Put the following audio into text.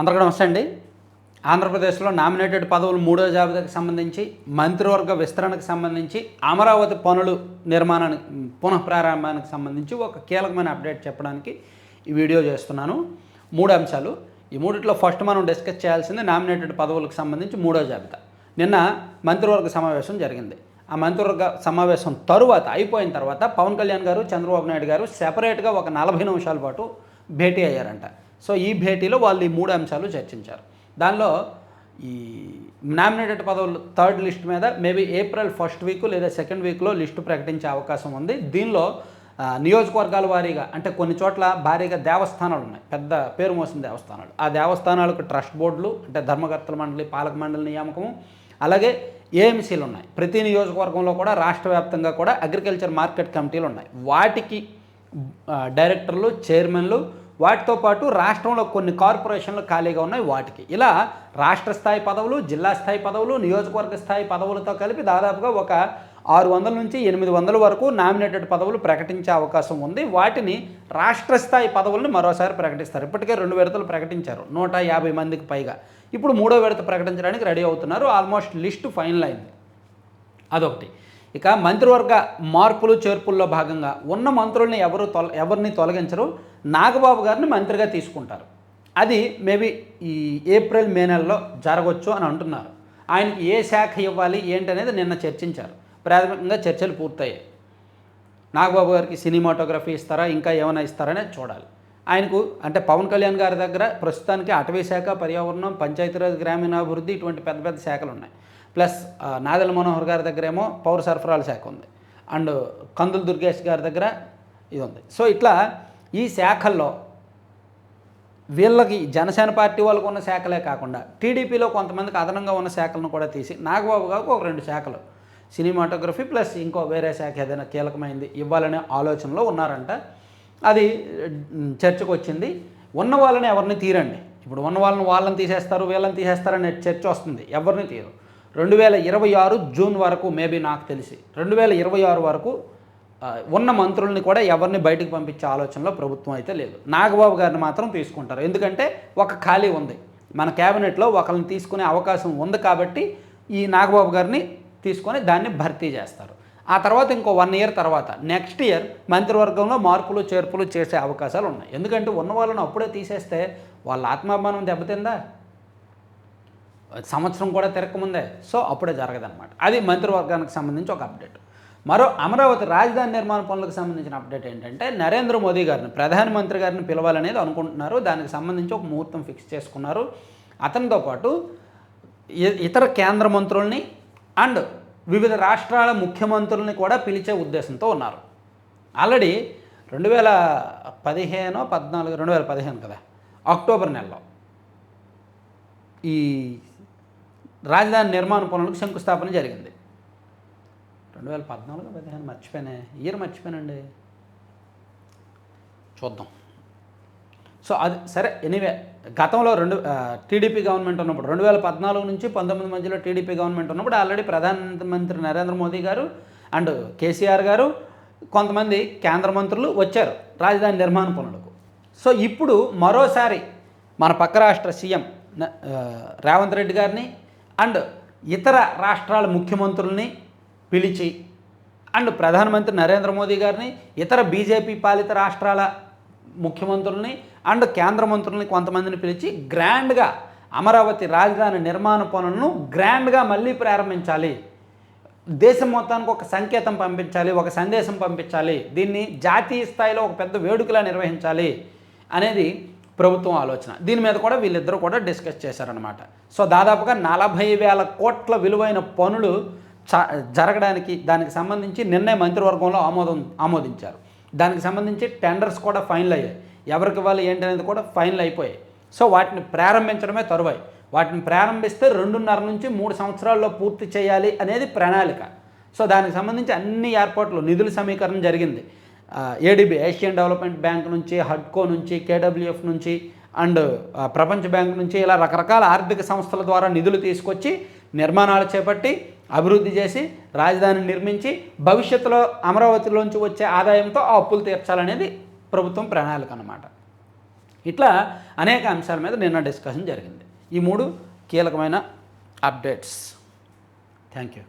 అందరికీ నమస్తే అండి. ఆంధ్రప్రదేశ్లో నామినేటెడ్ పదవులు మూడో జాబితాకి సంబంధించి మంత్రివర్గ విస్తరణకు సంబంధించి అమరావతి పనులు నిర్మాణానికి పునః ప్రారంభానికి సంబంధించి ఒక కీలకమైన అప్డేట్ చెప్పడానికి ఈ వీడియో చేస్తున్నాను. మూడు అంశాలు. ఈ మూడిట్లో ఫస్ట్ మనం డిస్కస్ చేయాల్సింది నామినేటెడ్ పదవులకు సంబంధించి మూడో జాబితా. నిన్న మంత్రివర్గ సమావేశం జరిగింది. ఆ మంత్రివర్గ సమావేశం తరువాత అయిపోయిన తర్వాత పవన్ కళ్యాణ్ గారు చంద్రబాబు నాయుడు గారు సెపరేట్గా ఒక నలభై నిమిషాల పాటు భేటీ అయ్యారంట. సో ఈ భేటీలో వాళ్ళు ఈ మూడు అంశాలు చర్చించారు. దానిలో ఈ నామినేటెడ్ పదవులు థర్డ్ లిస్ట్ మీద మేబీ ఏప్రిల్ ఫస్ట్ వీక్ లేదా సెకండ్ వీక్లో లిస్టు ప్రకటించే అవకాశం ఉంది. దీనిలో నియోజకవర్గాల వారీగా అంటే కొన్ని చోట్ల భారీగా దేవస్థానాలు ఉన్నాయి. పెద్ద పేరు మోసిన దేవస్థానాలు. ఆ దేవస్థానాలకు ట్రస్ట్ బోర్డులు అంటే ధర్మకర్తల మండలి పాలక మండలి నియామకము. అలాగే ఏఎంసీలు ఉన్నాయి. ప్రతి నియోజకవర్గంలో కూడా రాష్ట్ర వ్యాప్తంగా కూడా అగ్రికల్చర్ మార్కెట్ కమిటీలు ఉన్నాయి. వాటికి డైరెక్టర్లు చైర్మన్లు వాటితో పాటు రాష్ట్రంలో కొన్ని కార్పొరేషన్లు ఖాళీగా ఉన్నాయి వాటికి. ఇలా రాష్ట్ర స్థాయి పదవులు జిల్లా స్థాయి పదవులు నియోజకవర్గ స్థాయి పదవులతో కలిపి దాదాపుగా ఒక ఆరు వందల నుంచి ఎనిమిది వందల వరకు నామినేటెడ్ పదవులు ప్రకటించే అవకాశం ఉంది. వాటిని రాష్ట్ర స్థాయి పదవులను మరోసారి ప్రకటిస్తారు. ఇప్పటికే రెండు విడతలు ప్రకటించారు. నూట యాభై మందికి పైగా. ఇప్పుడు మూడో విడత ప్రకటించడానికి రెడీ అవుతున్నారు. ఆల్మోస్ట్ లిస్టు ఫైనల్ అయింది. అదొకటి. ఇక మంత్రివర్గ మార్పులు చేర్పుల్లో భాగంగా ఉన్న మంత్రుల్ని ఎవరు తొల ఎవరిని తొలగించరు? నాగబాబు గారిని మంత్రిగా తీసుకుంటారు. అది మేబీ ఈ ఏప్రిల్ మే నెలలో జరగవచ్చు అని అంటున్నారు. ఆయనకి ఏ శాఖ ఇవ్వాలి ఏంటనేది నిన్న చర్చించారు. ప్రాథమికంగా చర్చలు పూర్తయ్యాయి. నాగబాబు గారికి సినిమాటోగ్రఫీ ఇస్తారా ఇంకా ఏమైనా ఇస్తారనే చూడాలి. ఆయనకు అంటే పవన్ కళ్యాణ్ గారి దగ్గర ప్రస్తుతానికి అటవీ శాఖ పర్యావరణం పంచాయతీరాజ్ గ్రామీణాభివృద్ధి ఇటువంటి పెద్ద పెద్ద శాఖలు ఉన్నాయి ప్లస్ ఆ, నాదెల మనోహర్ గారి దగ్గర ఏమో పౌర సరఫరాల శాఖ ఉంది. అండ్ కందుల దుర్గేష్ గారి దగ్గర ఇది ఉంది. సో ఇట్లా ఈ శాఖల్లో వీళ్ళకి జనసేన పార్టీ వాళ్ళకు ఉన్న శాఖలే కాకుండా టీడీపీలో కొంతమందికి అదనంగా ఉన్న శాఖలను కూడా తీసి నాగబాబు గారికి ఒక రెండు శాఖలు. సినిమాటోగ్రఫీ ప్లస్ ఇంకో వేరే శాఖ ఏదైనా కీలకమైంది ఇవ్వాలనే ఆలోచనలో ఉన్నారంట. అది చర్చకు వచ్చింది. ఉన్న వాళ్ళని ఎవరిని తీరండి. ఇప్పుడు ఉన్న వాళ్ళని వాళ్ళని తీసేస్తారు వీళ్ళని తీసేస్తారనే చర్చ వస్తుంది. ఎవరిని తీరు రెండు వేల ఇరవై ఆరు జూన్ వరకు మేబీ నాకు తెలిసి రెండు వేల ఇరవై ఆరు వరకు ఉన్న మంత్రుల్ని కూడా ఎవరిని బయటకు పంపించే ఆలోచనలో ప్రభుత్వం అయితే లేదు. నాగబాబు గారిని మాత్రం తీసుకుంటారు. ఎందుకంటే ఒక ఖాళీ ఉంది. మన క్యాబినెట్లో ఒకరిని తీసుకునే అవకాశం ఉంది కాబట్టి ఈ నాగబాబు గారిని తీసుకొని దాన్ని భర్తీ చేస్తారు. ఆ తర్వాత ఇంకో వన్ ఇయర్ తర్వాత నెక్స్ట్ ఇయర్ మంత్రివర్గంలో మార్పులు చేర్పులు చేసే అవకాశాలు ఉన్నాయి. ఎందుకంటే ఉన్న వాళ్ళని అప్పుడే తీసేస్తే వాళ్ళ ఆత్మాభిమానం దెబ్బతిందా? సంవత్సరం కూడా తిరగకముందే. సో అప్పుడే జరగదన్నమాట. అది మంత్రివర్గానికి సంబంధించి ఒక అప్డేట్. మరో అమరావతి రాజధాని నిర్మాణ పనులకు సంబంధించిన అప్డేట్ ఏంటంటే నరేంద్ర మోదీ గారిని ప్రధానమంత్రి గారిని పిలవాలనేది అనుకుంటున్నారు. దానికి సంబంధించి ఒక ముహూర్తం ఫిక్స్ చేసుకున్నారు. అతనితో పాటు ఇ- ఇతర కేంద్ర మంత్రుల్ని అండ్ వివిధ రాష్ట్రాల ముఖ్యమంత్రుల్ని కూడా పిలిచే ఉద్దేశంతో ఉన్నారు. ఆల్రెడీ రెండు వేల పదిహేను పద్నాలుగు రెండు వేల పదిహేను కదా అక్టోబర్ నెలలో ఈ రాజధాని నిర్మాణ పనులకు శంకుస్థాపన జరిగింది. రెండు వేల పద్నాలుగు పదిహేను మర్చిపోయినా ఇయర్ మర్చిపోయానండి. చూద్దాం. సో అది సరే ఎనీవే గతంలో రెండు టీడీపీ గవర్నమెంట్ ఉన్నప్పుడు రెండు వేల పద్నాలుగు నుంచి పంతొమ్మిది మధ్యలో టీడీపీ గవర్నమెంట్ ఉన్నప్పుడు ఆల్రెడీ ప్రధానమంత్రి నరేంద్ర మోదీ గారు అండ్ కేసీఆర్ గారు కొంతమంది కేంద్ర మంత్రులు వచ్చారు రాజధాని నిర్మాణ పనులకు. సో ఇప్పుడు మరోసారి మన పక్క రాష్ట్ర సీఎం రేవంత్ రెడ్డి గారిని అండ్ ఇతర రాష్ట్రాల ముఖ్యమంత్రుల్ని పిలిచి అండ్ ప్రధానమంత్రి నరేంద్ర మోదీ గారిని ఇతర బీజేపీ పాలిత రాష్ట్రాల ముఖ్యమంత్రుల్ని అండ్ కేంద్ర మంత్రుల్ని కొంతమందిని పిలిచి గ్రాండ్గా అమరావతి రాజధాని నిర్మాణ పనులను గ్రాండ్గా మళ్ళీ ప్రారంభించాలి. దేశం మొత్తానికి ఒక సంకేతం పంపించాలి ఒక సందేశం పంపించాలి. దీన్ని జాతీయ స్థాయిలో ఒక పెద్ద వేడుకలా నిర్వహించాలి అనేది ప్రభుత్వం ఆలోచన. దీని మీద కూడా వీళ్ళిద్దరూ కూడా డిస్కస్ చేశారనమాట సో దాదాపుగా నలభై వేల కోట్ల విలువైన పనులు చ- జరగడానికి దానికి సంబంధించి నిన్నే మంత్రివర్గంలో ఆమోదం ఆమోదించారు. దానికి సంబంధించి టెండర్స్ కూడా ఫైనల్ అయ్యాయి. ఎవరికి ఇవ్వాలి అనేది కూడా ఫైనల్ అయిపోయాయి. సో వాటిని ప్రారంభించడమే తరువాయి. వాటిని ప్రారంభిస్తే రెండున్నర నుంచి మూడు సంవత్సరాల్లో పూర్తి చేయాలి అనేది ప్రణాళిక. సో దానికి సంబంధించి అన్ని ఏర్పాట్లు నిధుల సమీకరణ జరిగింది. ఏడిబి ఏషియన్ డెవలప్మెంట్ బ్యాంక్ నుంచి హడ్కో నుంచి కేడబ్ల్యూఎఫ్ నుంచి అండ్ ప్రపంచ బ్యాంక్ నుంచి ఇలా రకరకాల ఆర్థిక సంస్థల ద్వారా నిధులు తీసుకొచ్చి నిర్మాణాలు చేపట్టి అభివృద్ధి చేసి రాజధాని నిర్మించి భవిష్యత్తులో అమరావతిలోంచి వచ్చే ఆదాయంతో ఆ అప్పులు తీర్చాలనేది ప్రభుత్వం ప్రణాళిక అన్నమాట. ఇట్లా అనేక అంశాల మీద నిన్న డిస్కషన్ జరిగింది. ఈ మూడు కీలకమైన అప్డేట్స్. Thank you.